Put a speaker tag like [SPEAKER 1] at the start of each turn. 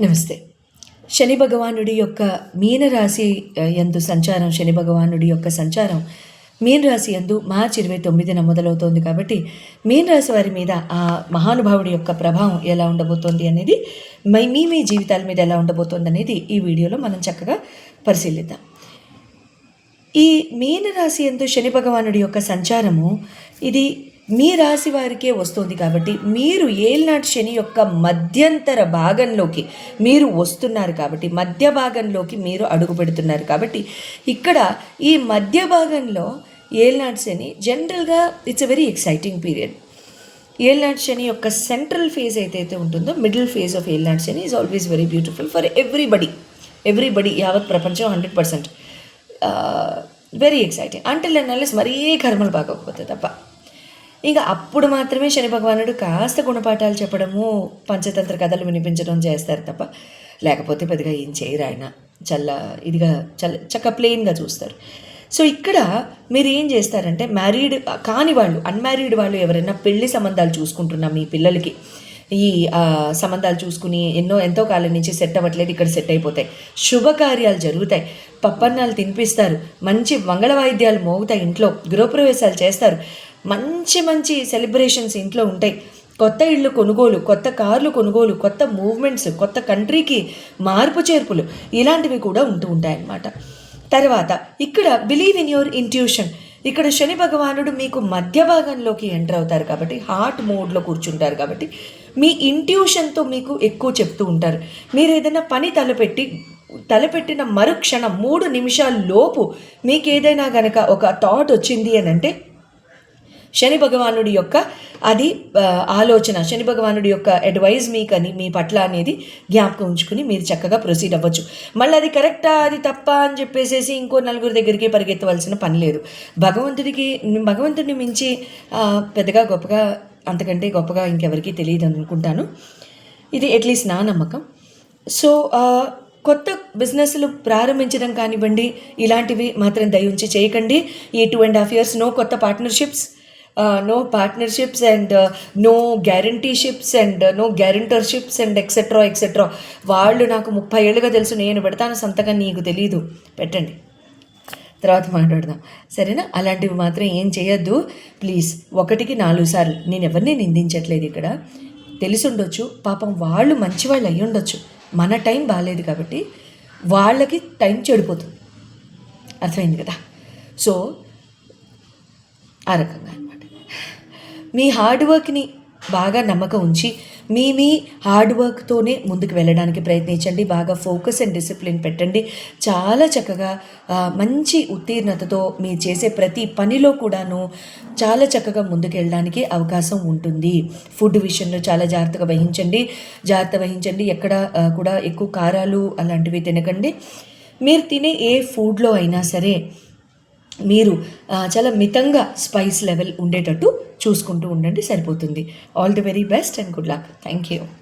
[SPEAKER 1] నమస్తే. శని భగవానుడి యొక్క మీనరాశి ఎందు యందు సంచారం శని భగవానుడి యొక్క సంచారం మీనరాశి యందు మార్చి ఇరవై తొమ్మిదిన మొదలవుతోంది కాబట్టి మీనరాశి వారి మీద ఆ మహానుభావుడి యొక్క ప్రభావం ఎలా ఉండబోతోంది అనేది మై మీ మీ జీవితాల మీద ఎలా ఉండబోతోంది అనేది ఈ వీడియోలో మనం చక్కగా పరిశీలిద్దాం. ఈ మీనరాశి ఎందు శని భగవానుడి యొక్క సంచారము ఇది మీ రాశి వారికే వస్తుంది కాబట్టి మీరు ఏల్నాటి శని యొక్క మధ్యంతర భాగంలోకి మీరు వస్తున్నారు కాబట్టి మధ్య భాగంలోకి మీరు అడుగు పెడుతున్నారు కాబట్టి ఇక్కడ ఈ మధ్య భాగంలో ఏల్నాటి శని జనరల్గా it's a very exciting period ఏల్నాటి శని యొక్క సెంట్రల్ ఫేజ్ ఏదైతే ఉంటుందో మిడిల్ ఫేజ్ ఆఫ్ ఏల్నాటి శని is always very beautiful for everybody everybody యావత్ ప్రపంచం హండ్రెడ్ పర్సెంట్ వెరీ ఎక్సైటింగ్ అంటే అన్లెస్ మరీ కర్మలు బాగోకపోతే తప్ప. ఇంకా అప్పుడు మాత్రమే శని భగవానుడు కాస్త గుణపాఠాలు చెప్పడము పంచతంత్ర కథలు వినిపించడం చేస్తారు తప్ప లేకపోతే పెద్దగా ఏం చేయరు ఆయన. చల్ల ఇదిగా చల్ల చక్క ప్లెయిన్గా చూస్తారు. సో ఇక్కడ మీరు ఏం చేస్తారంటే మ్యారీడ్ కాని వాళ్ళు అన్మ్యారీడ్ వాళ్ళు ఎవరైనా పెళ్ళి సంబంధాలు చూసుకుంటున్నా మీ పిల్లలకి ఈ సంబంధాలు చూసుకుని ఎన్నో ఎంతో కాలం నుంచి సెట్ అవ్వట్లేదు ఇక్కడ సెట్ అయిపోతాయి. శుభకార్యాలు జరుగుతాయి. పప్పన్నాలు తినిపిస్తారు. మంచి మంగళ వాయిద్యాలు మోగుతాయి ఇంట్లో. గృహప్రవేశాలు చేస్తారు. మంచి మంచి సెలబ్రేషన్స్ ఇంట్లో ఉంటాయి. కొత్త ఇళ్ళు కొనుగోలు కొత్త కార్లు కొనుగోలు కొత్త మూవ్మెంట్స్ కొత్త కంట్రీకి మార్పు చేర్పులు ఇలాంటివి కూడా ఉంటూ ఉంటాయన్నమాట. తర్వాత ఇక్కడ బిలీవ్ ఇన్ యువర్ ఇంట్యూషన్ ఇక్కడ శని భగవానుడు మీకు మధ్య భాగంలోకి ఎంటర్ అవుతారు కాబట్టి హార్ట్ మోడ్లో కూర్చుంటారు కాబట్టి మీ ఇంట్యూషన్తో మీకు ఎక్కువ చెప్తూ ఉంటారు. మీరు ఏదైనా పని తలపెట్టి తలపెట్టిన మరుక్షణం మూడు నిమిషాల లోపు మీకు ఏదైనా గనక ఒక థాట్ వచ్చింది అని అంటే శని భగవానుడి యొక్క అది ఆలోచన శని భగవానుడి యొక్క అడ్వైజ్ మీకు అని మీ పట్ల అనేది జ్ఞాపకం ఉంచుకుని మీరు చక్కగా ప్రొసీడ్ అవ్వచ్చు. మళ్ళీ అది కరెక్టా అది తప్ప అని చెప్పేసేసి ఇంకో నలుగురి దగ్గరికి పరిగెత్తవలసిన పని లేదు. భగవంతుడికి భగవంతుడిని మించి పెద్దగా గొప్పగా అంతకంటే గొప్పగా ఇంకెవరికీ తెలియదు అనుకుంటాను. ఇది అట్లీస్ట్ నా నమ్మకం. సో కొత్త బిజినెస్లు ప్రారంభించడం కానివ్వండి ఇలాంటివి మాత్రం దయ ఉంచి చేయకండి. ఈ two and half years no కొత్త partnerships no partnerships and no guaranteeships and no guarantorships and etcetera etcetera వాళ్ళు నాకు ముప్పై ఏళ్ళుగా తెలుసు నేను పెడతాను సంతకం నీకు తెలీదు. పెట్టండి. తర్వాత మాట్లాడదాం. సరేనా? అలాంటివి మాత్రం ఏం చేయొద్దు. ప్లీజ్ ఒకటికి నాలుగు సార్లు. నేను ఎవరిని నిందించట్లేదు ఇక్కడ. తెలిసి పాపం వాళ్ళు మంచి వాళ్ళు అయ్యి ఉండొచ్చు మన టైం బాగాలేదు కాబట్టి వాళ్ళకి టైం చెడిపోతుంది. అర్థమైంది కదా? సో ఆ రకంగా. మీ హార్డ్ వర్క్ని బాగా నమ్మకం ఉంచి మీ మీ హార్డ్ వర్క్తోనే ముందుకు వెళ్ళడానికి ప్రయత్నించండి. బాగా ఫోకస్ అండ్ డిసిప్లిన్ పెట్టండి. చాలా చక్కగా మంచి ఉత్తీర్ణతతో మీరు చేసే ప్రతి పనిలో కూడాను చాలా చక్కగా ముందుకు వెళ్ళడానికి అవకాశం ఉంటుంది. ఫుడ్ విషయంలో చాలా జాగ్రత్తగా వహించండి. జాగ్రత్త వహించండి. ఎక్కడ కూడా ఎక్కువ కారాలు అలాంటివి తినకండి. మీరు తినే ఏ ఫుడ్లో అయినా సరే మీరు చాలా మితంగా స్పైస్ లెవెల్ ఉండేటట్టు చూసుకుంటూ ఉండండి సరిపోతుంది. All the very best and good luck thank you